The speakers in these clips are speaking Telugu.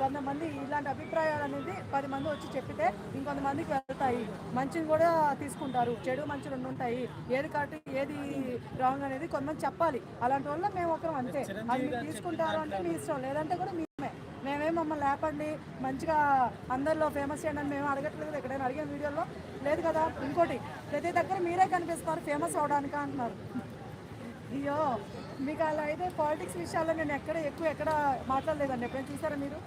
కొంతమంది ఇలాంటి అభిప్రాయాలు అనేది పది మంది వచ్చి చెప్పితే ఇంకొంతమందికి వెళ్తాయి. మంచిని కూడా తీసుకుంటారు. చెడు మంచి రెండు ఉంటాయి. ఏది కరెక్ట్ ఏది రాంగ్ అనేది కొంతమంది చెప్పాలి. అలాంటి వల్ల మేము ఒకరం అంతే. అది తీసుకుంటారు అంటే మీ ఇష్టం. లేదంటే కూడా మేమే. మేమేం మమ్మల్ని లేపండి. మంచిగా అందరిలో ఫేమస్ చేయండి అని మేము అడగట్లేదు ఎక్కడైనా అడిగిన వీడియోలో. లేదు కదా. ఇంకోటి ప్రతి దగ్గర మీరే కనిపిస్తారు. ఫేమస్ అవడానికి అంటున్నారు. అయ్యో మీకు అలా అయితే పాలిటిక్స్ విషయాల్లో నేను ఎక్కడ ఎక్కువ ఎక్కడ మాట్లాడలేదండి. ఎప్పుడైనా చూసారా మీరు?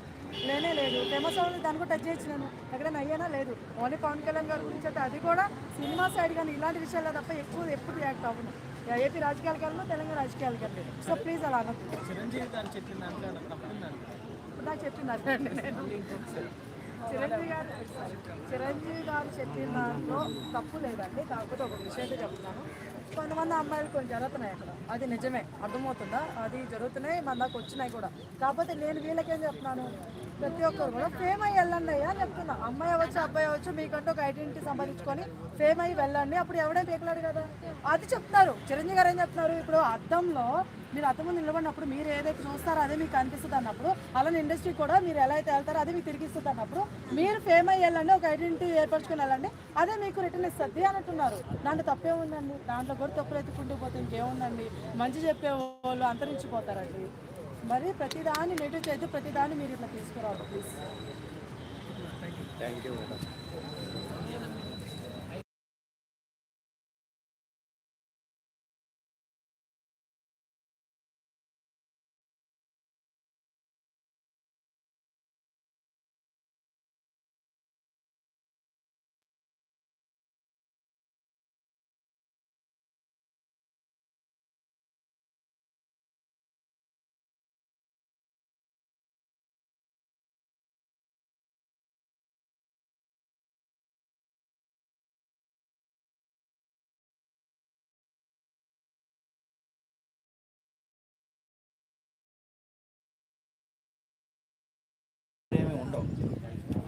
లేనే లేదు. ఫేమస్ అవ్వాలి దాన్ని కూడా టచ్ చేయొచ్చు నేను ఎక్కడైనా అయ్యానా? లేదు. ఓన్లీ పవన్ కళ్యాణ్ గారి గురించి అయితే అది కూడా సినిమా సైడ్ కానీ ఇలాంటి విషయాల్లో తప్ప ఎక్కువ ఎప్పుడు రియాక్ట్ అవ్వను. ఏపీ రాజకీయాలకు వెళ్ళను తెలంగాణ రాజకీయాలకు వెళ్ళలేదు సో ప్లీజ్ అలా అనొద్దు నాకు అర్థండి నేను చిరంజీవి గారు చిరంజీవి గారు చెప్పిన దాంట్లో తప్పు లేదండి. కాకపోతే ఒక విషయం చెప్తున్నాను. కొంతమంది అమ్మాయిలు కొన్ని జరుగుతున్నాయి అక్కడ. అది నిజమే. అర్థమవుతుందా? అది జరుగుతున్నాయి మన దాకా వచ్చినాయి కూడా. కాకపోతే నేను వీళ్ళకేం చెప్తున్నాను? ప్రతి ఒక్కరు కూడా ఫేమ్ అయ్యి వెళ్ళండి అయ్యా చెప్తున్నా. అమ్మాయి అవ్వచ్చు అబ్బాయి అవ్వచ్చు మీకంటూ ఒక ఐడెంటిటీ సంపాదించుకొని ఫేమ్ అయ్యి వెళ్ళండి. అప్పుడు ఎవడే పీకలాడు కదా? అది చెప్తున్నారు. చిరంజీవి గారు ఏం చెప్తున్నారు? ఇప్పుడు అర్థంలో మీరు అద్దం ముందు నిలబడినప్పుడు మీరు ఏదైతే చూస్తారో అదే మీకు కనిపిస్తుంది అన్నప్పుడు అలానే ఇండస్ట్రీ కూడా మీరు ఎలా అయితే వెళ్తారో అదే మీకు తిరిగిస్తుంది అన్నప్పుడు మీరు ఫేమ్ అయ్యి వెళ్ళండి ఒక ఐడెంటిటీ ఏర్పరచుకుని వెళ్ళండి అదే మీకు రిటర్న్ ఇస్తుంది అంటున్నారు దాంట్లో తప్పే ఉందండి దాంట్లో కూడా తప్పులు ఎత్తుకుంటూ పోతే ఇంకేముందండి? మంచి చెప్పే వాళ్ళు అంతరించిపోతారండి. మరి ప్రతిదాన్ని నెగిటివ్ చేస్తే ప్రతిదాన్ని మీరు ఇట్లా తీసుకురావద్దు ప్లీజ్ థ్యాంక్ యూ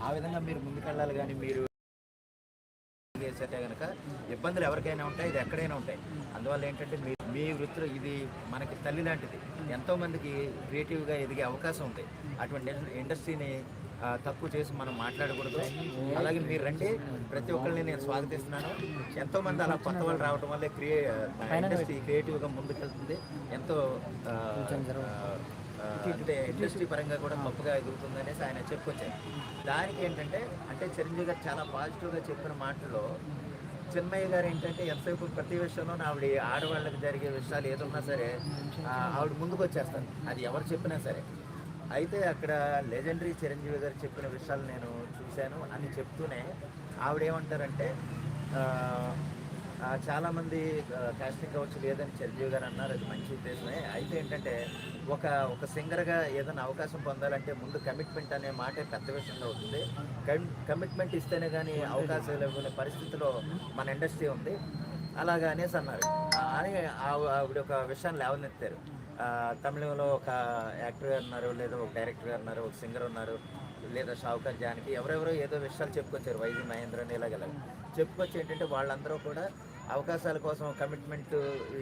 ఆ విధంగా మీరు ముందుకెళ్ళాలి కానీ మీరు చేసేటే కనుక ఇబ్బందులు ఎవరికైనా ఉంటాయి ఇది ఎక్కడైనా ఉంటాయి. అందువల్ల ఏంటంటే మీ మీ వృత్తిలో ఇది మనకి తల్లి లాంటిది. ఎంతో మందికి క్రియేటివ్గా ఎదిగే అవకాశం ఉంది. అటువంటి ఇండ- ఇండస్ట్రీని తక్కువ చేసి మనం మాట్లాడకూడదు. అలాగే మీరు రండి. ప్రతి ఒక్కరిని నేను స్వాగతిస్తున్నాను. ఎంతో మంది అలా కొత్త వాళ్ళు రావడం వల్ల క్రియే ఇండస్ట్రీ క్రియేటివ్గా ముందుకెళ్తుంది. ఎంతో అంటే ఇండస్ట్రీ పరంగా కూడా గొప్పగా ఎదుగుతుంది అనేసి ఆయన చెప్పుకొచ్చారు. దానికి ఏంటంటే అంటే చిరంజీవి గారు చాలా పాజిటివ్గా చెప్పిన మాటలో చిన్మయ్య గారు ఏంటంటే ఎంతసేపు ప్రతి విషయంలో ఆవిడ ఆడవాళ్ళకి జరిగే విషయాలు ఏదున్నా సరే ఆవిడ ముందుకు వచ్చేస్తారు అది ఎవరు చెప్పినా సరే. అయితే అక్కడ లెజెండరీ చిరంజీవి గారు చెప్పిన విషయాలు నేను చూశాను. అని చెప్తూనే ఆవిడ ఏమంటారంటే చాలామంది కాస్టింగ్ కావచ్చు లేదని చిరంజీవి గారు అన్నారు. అది మంచి ఉద్దేశమే. అయితే ఏంటంటే ఒక ఒక సింగర్గా ఏదైనా అవకాశం పొందాలంటే ముందు కమిట్మెంట్ అనే మాటే పెద్ద విషయంగా అవుతుంది కమిట్మెంట్ ఇస్తేనే కానీ అవకాశాలు ఇవ్వని పరిస్థితిలో మన ఇండస్ట్రీ ఉంది. అలాగా అనేసి అన్నారు. అని ఆవిడ ఒక విషయాన్ని లేవనెత్తారు. తమిళంలో ఒక యాక్టర్ గారు ఉన్నారు లేదా ఒక డైరెక్టర్ గారు ఉన్నారు ఒక సింగర్ ఉన్నారు లేదా షావుకర్ జానకి ఎవరెవరో ఏదో విషయాలు చెప్పుకొచ్చారు. వైజీ మహేంద్ర అని ఇలాగ. చెప్పుకొచ్చి ఏంటంటే వాళ్ళందరూ కూడా అవకాశాల కోసం కమిట్మెంట్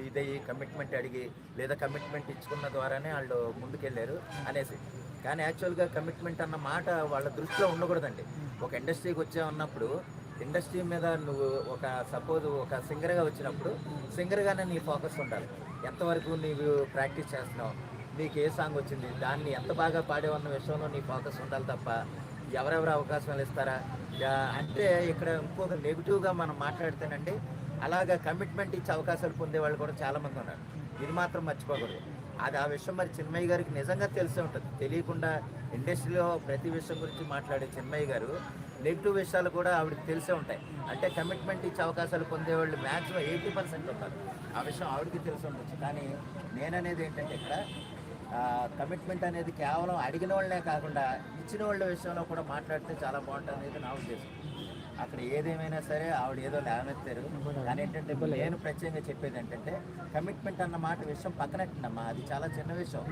ఇదయ్యి కమిట్మెంట్ అడిగి లేదా కమిట్మెంట్ ఇచ్చుకున్న ద్వారానే వాళ్ళు ముందుకెళ్ళారు అనేసి. కానీ యాక్చువల్గా కమిట్మెంట్ అన్న మాట వాళ్ళ దృష్టిలో ఉండకూడదండి. ఒక ఇండస్ట్రీకి వచ్చే ఉన్నప్పుడు ఇండస్ట్రీ మీద నువ్వు ఒక సపోజ్ ఒక సింగర్గా వచ్చినప్పుడు సింగర్గానే నీ ఫోకస్ ఉండాలి. ఎంతవరకు నీవు ప్రాక్టీస్ చేస్తున్నావు? నీకు ఏ సాంగ్ వచ్చింది? దాన్ని ఎంత బాగా పాడేవన్న విషయంలో నీ ఫోకస్ ఉండాలి తప్ప ఎవరెవరు అవకాశాలు ఇస్తారా? అంటే ఇక్కడ ఇంకొక నెగిటివ్గా మనం మాట్లాడితేనండి అలాగా కమిట్మెంట్ ఇచ్చే అవకాశాలు పొందే వాళ్ళు కూడా చాలామంది ఉన్నారు. ఇది మాత్రం మర్చిపోకూడదు. అది ఆ విషయం మరి చిన్మయ్య గారికి నిజంగా తెలిసే ఉంటుంది. తెలియకుండా ఇండస్ట్రీలో ప్రతి విషయం గురించి మాట్లాడే చిన్మయ్య గారు నెగిటివ్ విషయాలు కూడా ఆవిడకి తెలిసే ఉంటాయి. అంటే కమిట్మెంట్ ఇచ్చే అవకాశాలు పొందేవాళ్ళు మ్యాక్సిమం ఎయిటీ పర్సెంట్ ఉంటారు. ఆ విషయం ఆవిడకి తెలిసి ఉండొచ్చు. కానీ నేననేది ఏంటంటే ఇక్కడ కమిట్మెంట్ అనేది కేవలం అడిగిన వాళ్ళనే కాకుండా ఇచ్చిన వాళ్ళ విషయంలో కూడా మాట్లాడితే చాలా బాగుంటుంది అనేది నా ఉద్దేశం. అక్కడ ఏదేమైనా సరే ఆవిడ ఏదో లేవనెత్తారు. కానీ ఏంటంటే నేను ప్రత్యేకంగా చెప్పేది ఏంటంటే కమిట్మెంట్ అన్న మాట విషయం పక్కనట్టమ్మా అది చాలా చిన్న విషయం.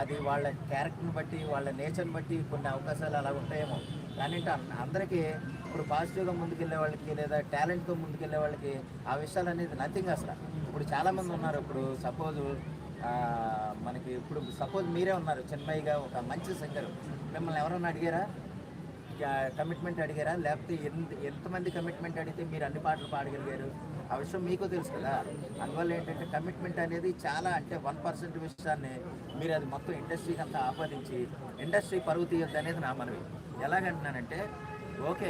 అది వాళ్ళ క్యారెక్టర్ని బట్టి వాళ్ళ నేచర్ని బట్టి కొన్ని అవకాశాలు అలా ఉంటాయేమో. కానీ ఏంటంటే అందరికీ ఇప్పుడు పాజిటివ్గా ముందుకెళ్ళే వాళ్ళకి లేదా టాలెంట్తో ముందుకెళ్ళే వాళ్ళకి ఆ విషయాలు అనేది నథింగ్ అసలు. ఇప్పుడు చాలామంది ఉన్నారు ఇప్పుడు సపోజ్ మనకి ఇప్పుడు సపోజ్ మీరే ఉన్నారు చెన్నైగా ఒక మంచి సింగర్. మిమ్మల్ని ఎవరన్నా అడిగారా? కమిట్మెంట్ అడిగారా? లేకపోతే ఎంత ఎంతమంది కమిట్మెంట్ అడిగితే మీరు అన్ని పాటలు పాడగలిగారు? ఆ విషయం మీకు తెలుసు కదా. అందువల్ల ఏంటంటే కమిట్మెంట్ అనేది చాలా అంటే వన్ పర్సెంట్ విషయాన్ని మీరు అది మొత్తం ఇండస్ట్రీకి అంతా ఆపాదించి ఇండస్ట్రీ పరుగు తీయొద్దు అనేది నా మనవి. ఎలాగంటున్నానంటే ఓకే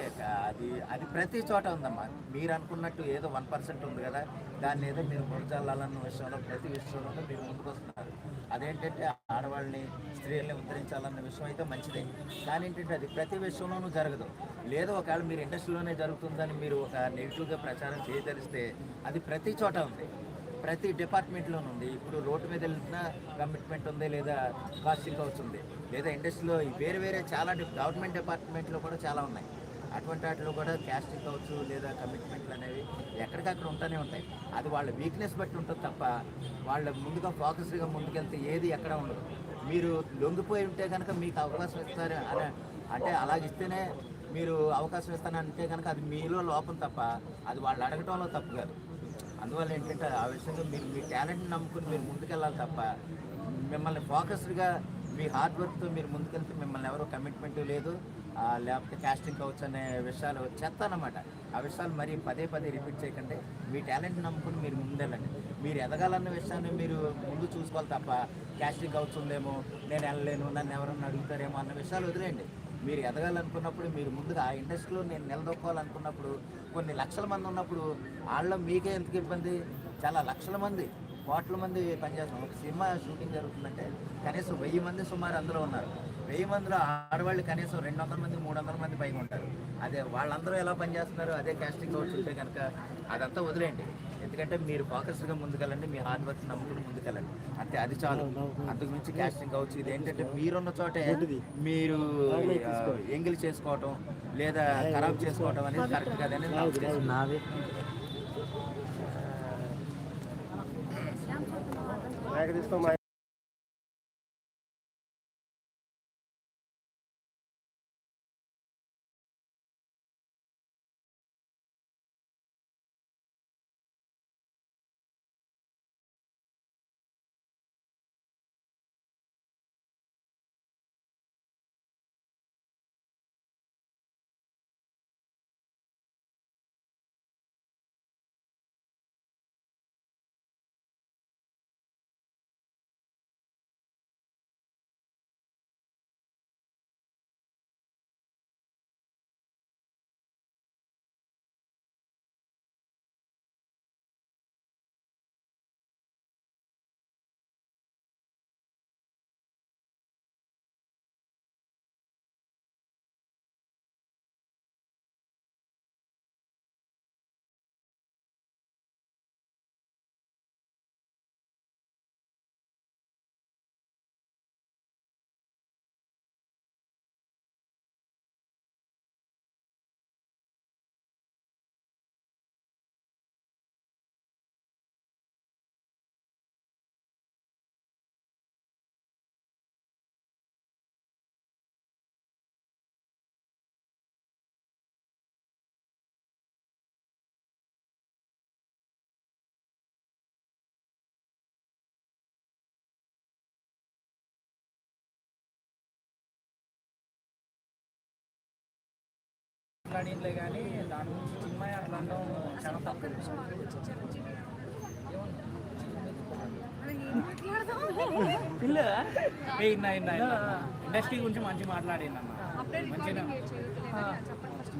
అది అది ప్రతి చోట ఉందమ్మా. మీరు అనుకున్నట్టు ఏదో వన్ పర్సెంట్ ఉంది కదా దాన్ని ఏదో మీరు మురజాలన్న విషయంలో ప్రతి విషయంలో మీరు ముందుకు వస్తున్నారు అదేంటంటే ఆడవాళ్ళని స్త్రీల్ని ఉద్ధరించాలన్న విషయం అయితే మంచిదే. కానీ ఏంటంటే అది ప్రతి విషయంలోనూ జరగదు. లేదో ఒకవేళ మీరు ఇండస్ట్రీలోనే జరుగుతుందని మీరు ఒక నెగిటివ్గా ప్రచారం చేయదలిస్తే అది ప్రతి చోట ఉంది. ప్రతి డిపార్ట్మెంట్లోనూ ఉంది. ఇప్పుడు రోడ్డు మీద వెళ్తున్న కమిట్మెంట్ ఉంది లేదా కాస్టింగ్ హౌస్ ఉంది. లేదా ఇండస్ట్రీలో వేరే వేరే చాలా గవర్నమెంట్ డిపార్ట్మెంట్లో కూడా చాలా ఉన్నాయి. అటువంటి వాటిలో కూడా క్యాస్టింగ్ కావచ్చు లేదా కమిట్మెంట్లు అనేవి ఎక్కడికక్కడ ఉంటూనే ఉంటాయి. అది వాళ్ళ వీక్నెస్ బట్టి ఉంటుంది తప్ప వాళ్ళ ముందుగా ఫోకస్డ్గా ముందుకెళ్తే ఏది ఎక్కడ ఉండదు. మీరు లొంగిపోయి ఉంటే కనుక మీకు అవకాశం ఇస్తారు అని అంటే అలాగిస్తేనే మీరు అవకాశం ఇస్తానంటే కనుక అది మీలో లోపం తప్ప అది వాళ్ళు అడగటంలో తప్పు కాదు. అందువల్ల ఏంటంటే ఆ విషయంలో మీరు మీ టాలెంట్ని నమ్ముకుని మీరు ముందుకెళ్ళాలి తప్ప మిమ్మల్ని ఫోకస్డ్గా మీ హార్డ్ వర్క్తో మీరు ముందుకెళ్తే మిమ్మల్ని ఎవరో కమిట్మెంట్ లేదు లేకపోతే క్యాస్టింగ్ కావచ్చు అనే విషయాలు చెత్త ఆ విషయాలు మరి పదే పదే రిపీట్ చేయకండి. మీ టాలెంట్ నమ్ముకుని మీరు ముందెళ్ళండి. మీరు ఎదగాలన్న విషయాన్ని మీరు ముందు చూసుకోవాలి తప్ప క్యాస్టింగ్ అవుతుందేమో ఉందేమో నేను వెళ్ళలేను నన్ను ఎవరన్నా అడుగుతారేమో అన్న విషయాలు వదిలేయండి. మీరు ఎదగాలనుకున్నప్పుడు మీరు ముందుగా ఆ ఇండస్ట్రీలో నేను నిలదొక్కాలనుకున్నప్పుడు కొన్ని లక్షల మంది ఉన్నప్పుడు వాళ్ళ మీకే ఎందుకు ఇబ్బంది? చాలా లక్షల మంది కోట్ల మంది పనిచేస్తున్నారు ఒక సినిమా షూటింగ్ జరుగుతుందంటే కనీసం వెయ్యి మంది సుమారు అందులో ఉన్నారు. వెయ్యి మందిలో ఆడవాళ్ళు కనీసం రెండు వందల మంది మూడు వందల మంది పైగా ఉంటారు. అదే వాళ్ళందరూ ఎలా పనిచేస్తున్నారు? అదే కాస్టింగ్ అవుట్స్ ఉంటే కనుక అదంతా వదిలేయండి. ఎందుకంటే మీరు ఫోకస్డ్గా ముందుకెళ్ళండి మీ హార్డ్ వర్క్ నమ్ముకుని ముందుకెళ్ళండి. అంతే అది చాలు. అంతకు మించి కాస్టింగ్ కావచ్చు ఇది ఏంటంటే మీరున్న చోటే మీరు ఎంగిల్ చేసుకోవటం లేదా ఖరాబ్ చేసుకోవటం అనేది కరెక్ట్ కాదని నా ఉద్దేశం నాది మాట్లాడిందిలే కానీ దాని గురించి చిన్మయ్య అట్లా అనడం చాలా తప్పు ఇండస్ట్రీ గురించి మంచి మాట్లాడింది అన్న మంచిగా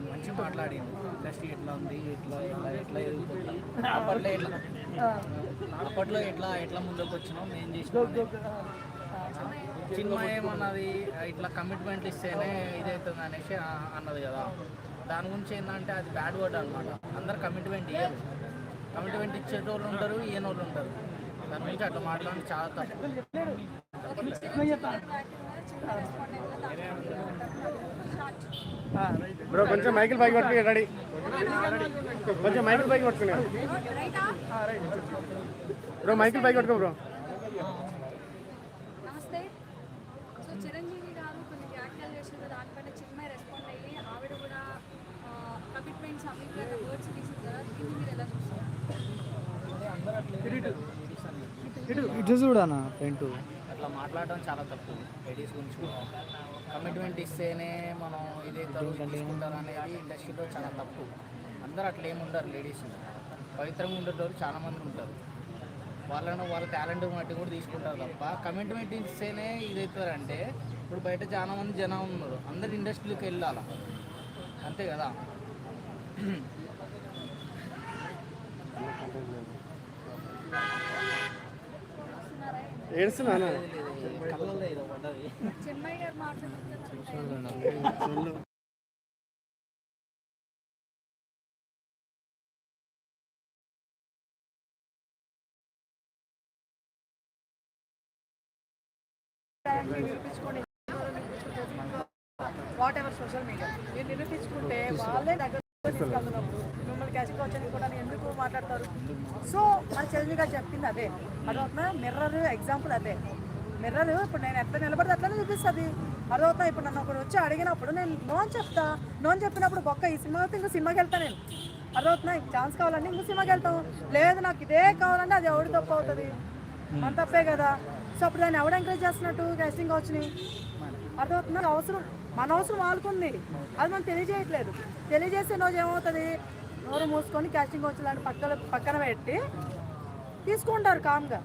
మంచి మాట్లాడింది. ఇండస్ట్రీ ఎట్లా ఉంది ఎట్లా ఎట్లా ఎదుగుతుంది అప్పట్లో ఎట్లా? అప్పట్లో ఎట్లా ఎట్లా ముందుకు వచ్చినాం మేము చేసినాం చిన్మయ ఏమన్నది ఇట్లా కమిట్మెంట్ ఇస్తేనే ఇదవుతుంది అనేసి అన్నది కదా. దాని గురించి ఏంటంటే అది బ్యాడ్ వర్డ్ అనమాట అందరు కమిట్మెంట్ ఇవ్వరు కమిట్మెంట్ ఇచ్చేటోళ్ళు ఉంటారు ఇయ్యనోళ్ళు ఉంటారు. దాని గురించి అట్లా మాట్లాడి చాలా తప్పు. బ్రో కొంచెం మైకిల్ పైకి పట్టుకుని రెడీ. కొంచెం మైకిల్ పైకి పట్టుకుని బ్రో మైకిల్ పైకి పట్టుకో బ్రో నమస్తే సో చిరంజీవి గారు కొన్ని వ్యాఖ్యలు చేసిన దానిపైన చిన్మయ రెస్పాండ్ అయ్యి ఆవిడ కూడా కమిట్మెంట్స్ అవి వర్డ్స్ తీసింది కదా దీన్ని మీరు ఎలా చూస్తారు ఇటు చూడనా ఫ్రంట్ అట్లా మాట్లాడడం చాలా తప్పు. లేడీస్ గురించి కమిట్మెంట్ ఇస్తేనే మనం ఇదైతారు తీసుకుంటారు అనేది ఇండస్ట్రీలో చాలా తప్పు. అందరూ అట్లా ఏమి ఉండరు లేడీస్ పవిత్రంగా ఉండేటోళ్ళు చాలా మంది ఉంటారు. వాళ్ళను వాళ్ళ టాలెంట్ బట్టి కూడా తీసుకుంటారు తప్ప కమిట్మెంట్ ఇస్తేనే ఇదవుతారంటే ఇప్పుడు బయట చాలా మంది జనం ఉన్నారు. అందరు ఇండస్ట్రీలోకి వెళ్ళాలి. అంతే కదా? మాట్లాడుతున్నారు. Whatever social media? మీరు నిరూపించుకుంటే వాళ్ళే దగ్గర మిమ్మల్ని క్యాష్ వచ్చని కూడా ఎందుకు మాట్లాడతారు సో మన చిరంజీవి గారు చెప్పింది అదే అదవుతున్నా మిర్రర్ ఎగ్జాంపుల్ అదే మిర్రర్ ఇప్పుడు నేను ఎట్లా నిలబడితే అట్లనే చూపిస్తుంది అదవుతున్నా ఇప్పుడు నన్ను ఒకరు వచ్చి అడిగినప్పుడు నేను నోన్ చెప్తా నోన్ చెప్పినప్పుడు బొక్క ఈ సినిమా అయితే ఇంకో సినిమాకి వెళ్తా నేను అదవుతున్నా ఛాన్స్ కావాలంటే ఇంకో సినిమాకి వెళ్తాం లేదు నాకు ఇదే కావాలంటే అది ఎవరి తప్పు అవుతుంది మన తప్పే కదా సో అప్పుడు దాన్ని ఎవడు ఎంకరేజ్ చేస్తున్నట్టు క్యాస్టింగ్ వచ్చినాయి అర్థమవుతున్నారు అవసరం మన అవసరం వాళ్ళకుంది. అది మనం తెలియజేయట్లేదు. తెలియజేసే రోజు ఏమవుతుంది? నోరు మూసుకొని క్యాస్టింగ్ వచ్చేలాంటి పక్కన పక్కన పెట్టి తీసుకుంటారు కామ్గా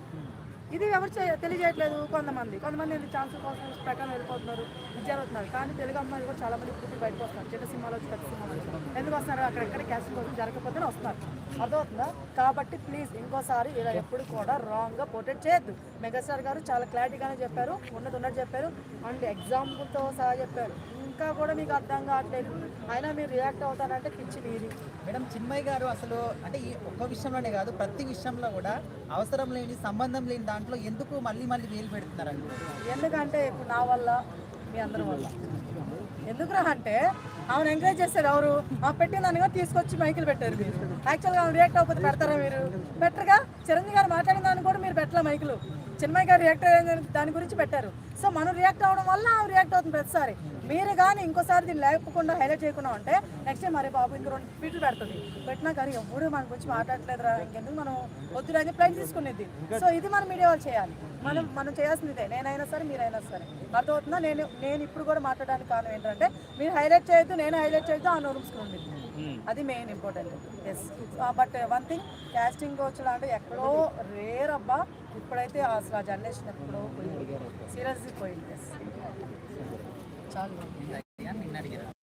ఇది ఎవరు తెలియజేయట్లేదు కొంతమంది. కొంతమంది ఇది ఛాన్స్ కోసం ప్రకారం వెళ్ళిపోతున్నారు విద్యాలు కానీ తెలుగు అమ్మాయిలు కూడా చాలా మంది ఇప్పుడు బయటకు వస్తున్నారు. చిన్న సినిమాలో వచ్చి పెద్ద సినిమాలో వచ్చి. ఎందుకు వస్తున్నారు? అక్కడెక్కడ క్యాస్టింగ్ కోసం జరగకపోతేనే వస్తున్నారు. అర్థమవుతుందా? కాబట్టి ప్లీజ్ ఇంకోసారి ఇలా ఎప్పుడు కూడా రాంగ్గా పోర్ట్రేట్ చేయొద్దు. మెగాస్టార్ గారు చాలా క్లారిటీగానే చెప్పారు ఉన్నది ఉన్నట్టు చెప్పారు అండ్ ఎగ్జాంపుల్తో సహా చెప్పారు. ఇంకా కూడా మీకు అర్థం కావట్లేదు. అయినా మీరు రియాక్ట్ అవుతారంటే పిచ్చి మీది. మేడం చిన్మయ్ గారు అసలు అంటే ఈ ఒక్క విషయంలోనే కాదు ప్రతి విషయంలో కూడా అవసరం లేని సంబంధం లేని దాంట్లో ఎందుకు మళ్ళీ మళ్ళీ వేలు పెడుతున్నారండి? ఎందుకంటే ఇప్పుడు నా వల్ల మీ అందరి వల్ల. ఎందుకురా అంటే ఆమెను ఎంకరేజ్ చేస్తారు. ఎవరు ఆ పెట్టిందనగా దాన్ని కూడా తీసుకొచ్చి మైకులు పెట్టారు మీరు. యాక్చువల్గా ఆమె రియాక్ట్ అవ్వకపోతే పెడతారా మీరు? బెటర్గా చిరంజీవి గారు మాట్లాడిన దాన్ని కూడా మీరు పెట్టలే మైకులు. చిన్మయ్య గారు రియాక్ట్ అయ్యే దాని గురించి పెట్టారు. సో మనం రియాక్ట్ అవ్వడం వల్ల ఆమె రియాక్ట్ అవుతుంది ప్రతిసారి. మీరు కానీ ఇంకోసారి దీన్ని లేకపోకుండా హైలైట్ చేయకుండా ఉంటే నెక్స్ట్ టైం మరి బాబు ఇంకో రెండు ఫీట్లు పెడుతుంది. పెట్టినా కానీ ఎవరు మన గురించి మాట్లాడలేదురా ఇంకెందుకు మనం వద్దురా అని ప్లాన్ తీసుకునేది. సో ఇది మన మీడియా వాళ్ళు చేయాలి. మనం మనం చేయాల్సింది ఇదే. నేనైనా సరే మీరైనా సరే. అర్థమవుతుందా? నేను నేను ఇప్పుడు కూడా మాట్లాడడానికి కారణం ఏంటంటే మీరు హైలైట్ చేయొద్దు నేను హైలైట్ చేయొద్దు ఆ నోరుముసుకుంది అది main important yes but one thing casting couch లాంటి ఎక్కడో రేర్ అబ్బా ఇప్పుడైతే అసలు ఆ జనరేషన్ ఎక్కడో పోయింది. సీరియస్లీ పోయింది. ఎస్ చాలు నిన్న అడిగారు